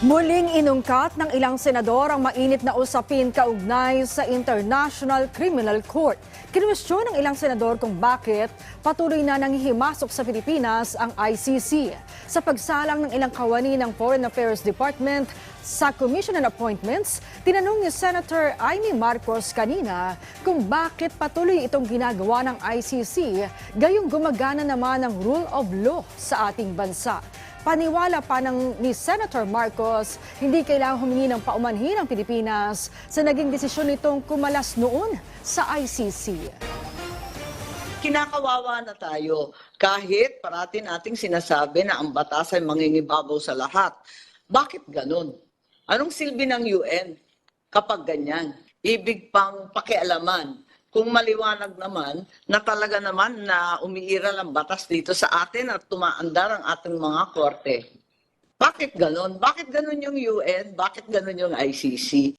Muling inungkat ng ilang senador ang mainit na usapin kaugnay sa International Criminal Court. Kinwestiyon ng ilang senador kung bakit patuloy na nangihimasok sa Pilipinas ang ICC. Sa pagsalang ng ilang kawani ng Foreign Affairs Department sa Commission on Appointments, tinanong ni Senator Amy Marcos kanina kung bakit patuloy itong ginagawa ng ICC gayong gumagana naman ang rule of law sa ating bansa. Paniwala pa ng ni Senator Marcos, hindi kailangang humingi ng paumanhin ang Pilipinas sa naging desisyon nitong kumalas noon sa ICC. kinakawawa na tayo kahit parati nating sinasabi na ang batas ay mangingibabaw sa lahat. Bakit ganun? Anong silbi ng UN kapag ganyan? Ibig pang pakialaman. Kung maliwanag naman na talaga naman na umiiral ang batas dito sa atin at tumaandar ang ating mga korte. Bakit ganun? Bakit ganun yung UN? Bakit ganun yung ICC?